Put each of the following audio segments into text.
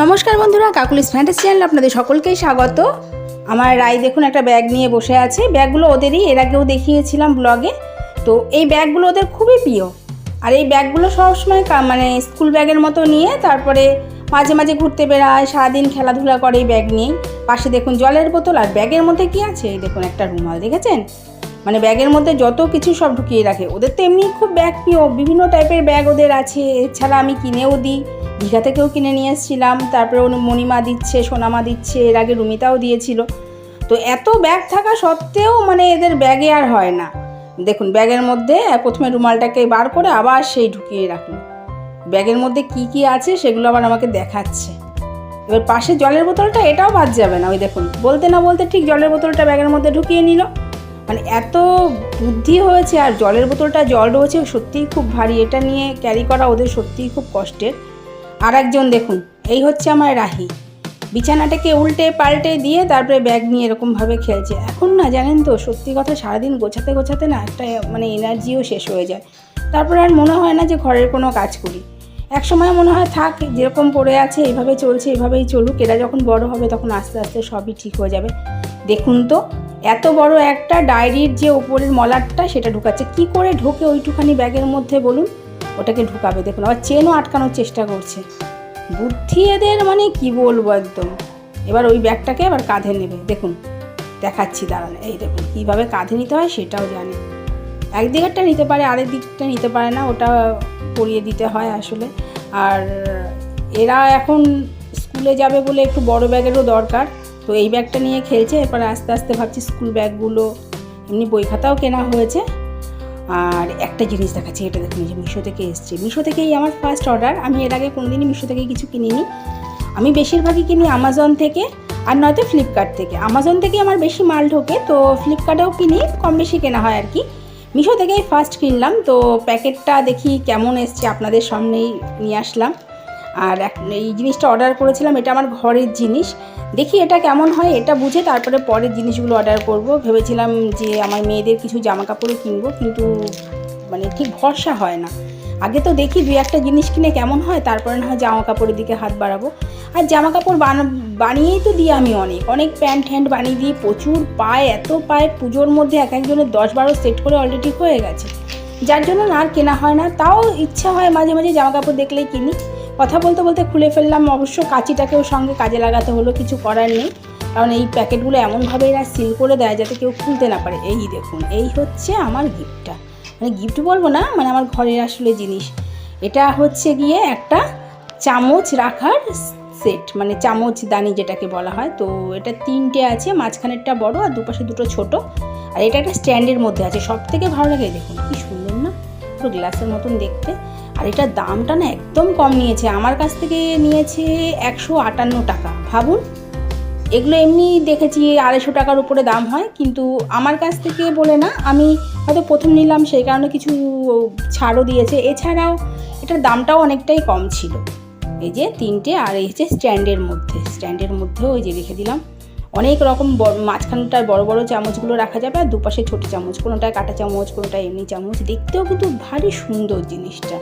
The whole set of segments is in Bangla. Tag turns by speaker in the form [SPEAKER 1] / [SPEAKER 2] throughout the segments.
[SPEAKER 1] নমস্কার বন্ধুরা, কাকুলিস ফ্যান্টাসি চ্যানেল আপনাদের সকলকেই স্বাগত। আমার রায় দেখুন একটা ব্যাগ নিয়ে বসে আছে। ব্যাগগুলো ওদেরই, এর আগেও দেখিয়েছিলাম ব্লগে। তো এই ব্যাগগুলো ওদের খুবই প্রিয়। আর এই ব্যাগগুলো সবসময় মানে স্কুল ব্যাগের মতো নিয়ে তারপরে মাঝে মাঝে ঘুরতে বেড়ায়, সারাদিন খেলাধুলা করে এই ব্যাগ নিয়েই। পাশে দেখুন জলের বোতল, আর ব্যাগের মধ্যে কি আছে? এই দেখুন একটা রুমাল, দেখেছেন? মানে ব্যাগের মধ্যে যত কিছু সব ঢুকিয়ে রাখে। ওদের তো এমনি খুব ব্যাগ প্রিয়, বিভিন্ন টাইপের ব্যাগ ওদের আছে। এছাড়া আমি কিনেও দিই। দীঘা থেকেও কিনে নিয়ে এসেছিলাম। তারপরে ওর মণিমা দিচ্ছে, সোনামা দিচ্ছে, এর আগে রুমিতাও দিয়েছিল। তো এত ব্যাগ থাকা সত্ত্বেও মানে এদের ব্যাগে আর হয় না। দেখুন ব্যাগের মধ্যে প্রথমে রুমালটাকে বার করে আবার সেই ঢুকিয়ে রাখল ব্যাগের মধ্যে কি কি আছে সেগুলো আবার আমাকে দেখাচ্ছে। এবার পাশে জলের বোতলটা, এটাও বাদ যাবে না। ওই দেখুন, বলতে না বলতে ঠিক জলের বোতলটা ব্যাগের মধ্যে ঢুকিয়ে নিল। মানে এত বুদ্ধি হয়েছে, আর জলের বোতলটা জল রয়েছে, সত্যিই খুব ভারী। এটা নিয়ে ক্যারি করা ওদের সত্যিই খুব কষ্টের। আর একজন দেখুন, এই হচ্ছে আমার রাহি। বিছানাটাকে উল্টে পাল্টে দিয়ে তারপরে ব্যাগ নিয়ে এরকমভাবে খেলছে। এখন না জানেন তো, সত্যি কথা সারাদিন গোছাতে গোছাতে না একটা মানে এনার্জিও শেষ হয়ে যায়। তারপরে আর মনে হয় না যে ঘরের কোনো কাজ করি। এক সময় মনে হয় থাক, যেরকম পড়ে আছে এইভাবে চলছে, এভাবেই চলুক, এরা যখন বড় হবে তখন আস্তে আস্তে সবই ঠিক হয়ে যাবে। দেখুন তো, এত বড় একটা ডায়েরির যে ওপরের মলারটা সেটা ঢুকাচ্ছে। কি করে ঢোকে ওইটুখানি ব্যাগের মধ্যে বলুন? ওটাকে ঢুকাবে। দেখুন, আবার চেনও আটকানোর চেষ্টা করছে। বুদ্ধি এদের মানে কি বলব একদম? এবার ওই ব্যাগটাকে এবার কাঁধে নেবে। দেখুন, দেখাচ্ছি, দাঁড়ান। এই দেখুন, কীভাবে কাঁধে নিতে হয় সেটাও জানে। একদিকেরটা নিতে পারে, আরেক দিকটা নিতে পারে না, ওটা পরিয়ে দিতে হয় আসলে। আর এরা এখন স্কুলে যাবে বলে একটু বড় ব্যাগেরও দরকার। তো এই ব্যাগটা নিয়ে খেলছে, এরপর আস্তে আস্তে ভাবছি স্কুল ব্যাগগুলো, এমনি বই খাতাও কেনা হয়েছে। আর একটা জিনিস দেখাচ্ছি, এটা দেখুন যে মিশো থেকে এসছে। মিশো থেকেই আমার ফার্স্ট অর্ডার আমি এর আগে কোনো দিনই মিশো থেকে কিছু কিনিনি। আমি বেশিরভাগই কিনি আমাজন থেকে, আর নয়তো ফ্লিপকার্ট থেকে। আমাজন থেকে আমার বেশি মাল ঢোকে, তো ফ্লিপকার্টেও কিনি কম বেশি কেনা হয় আর কি। মিশো থেকেই ফার্স্ট কিনলাম, তো প্যাকেটটা দেখি কেমন এসছে, আপনাদের সামনেই নিয়ে আসলাম। আর এই জিনিসটা অর্ডার করেছিলাম, এটা আমার ঘরের জিনিস। দেখি এটা কেমন হয়, এটা বুঝে তারপরে পরের জিনিসগুলো অর্ডার করব। ভেবেছিলাম যে আমার মেয়েদের কিছু জামা কাপড়ও কিনবো, কিন্তু মানে ঠিক ভরসা হয় না। আগে তো দেখি দুই একটা জিনিস কিনে কেমন হয়, তারপরে না হয় জামা কাপড়ের দিকে হাত বাড়াবো। আর জামা কাপড় বানা- বানিয়েই তো দিই আমি অনেক। অনেক প্যান্ট হ্যান্ড বানিয়ে দিই, প্রচুর পায়, এত পায়, পুজোর মধ্যে এক একজনের দশ বারো সেট করে অলরেডি হয়ে গেছে। যার জন্য না আর কেনা হয় না, তাও ইচ্ছা হয় মাঝে মাঝে জামা কাপড় দেখলেই কিনি। কথা বলতে বলতে খুলে ফেললাম। অবশ্য কাঁচিটাকেও সঙ্গে কাজে লাগাতে হলো, কিছু করার নেই। কারণ এই প্যাকেটগুলো এমনভাবে এরা সিল করে দেয় যাতে কেউ খুলতে না পারে। এই দেখুন, এই হচ্ছে আমার গিফটটা মানে গিফট বলব না মানে আমার ঘরের আসলে জিনিস। এটা হচ্ছে গিয়ে একটা চামচ রাখার সেট মানে চামচ দানি যেটাকে বলা হয়। তো এটা তিনটে আছে, মাঝখানেরটা বড় আর দুপাশে দুটো ছোট। আর এটা একটা স্ট্যান্ডের মধ্যে আছে। সব থেকে ভালো লাগে দেখুন, কি সুন্দর। পুরো গ্লাসের মতন দেখতে। আর এটার দামটা না একদম কম নিয়েছে। আমার কাছ থেকে নিয়েছে একশো আটান্ন টাকা। ভাবুন, এগুলো এমনি দেখেছি আড়াইশো টাকার উপরে দাম হয়, কিন্তু আমার কাছ থেকে বলে না, আমি হয়তো প্রথম নিলাম, সেই কারণে কিছু ছাড়ও দিয়েছে। এছাড়াও এটার দামটাও অনেকটাই কম ছিল। এই যে তিনটে, আর এই হচ্ছে স্ট্যান্ডের মধ্যে। স্ট্যান্ডের মধ্যেও ওই যে রেখে দিলাম। অনেক রকম মাঝখানটায় বড় বড় চামচগুলো রাখা যাবে আর দুপাশে ছোটো চামচ কোনোটায় কাটা চামচ কোনোটায় এমনি চামচ। দেখতেও কিন্তু ভারী সুন্দর জিনিসটা।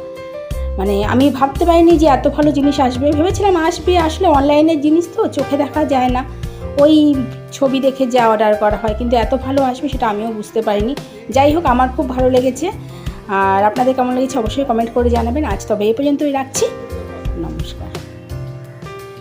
[SPEAKER 1] মানে আমি ভাবতে পারিনি যে এত ভালো জিনিস আসবে। ভেবেছিলাম আসবে, আসলে অনলাইনের জিনিস তো, চোখে দেখা যায় না। ওই ছবি দেখে যা অর্ডার করা হয়, কিন্তু এত ভালো আসবে সেটা আমিও বুঝতে পারিনি। যাই হোক, আমার খুব ভালো লেগেছে। আর আপনাদের কেমন লেগেছে অবশ্যই কমেন্ট করে জানাবেন। আজ তবে এই পর্যন্তই রাখছি। নমস্কার।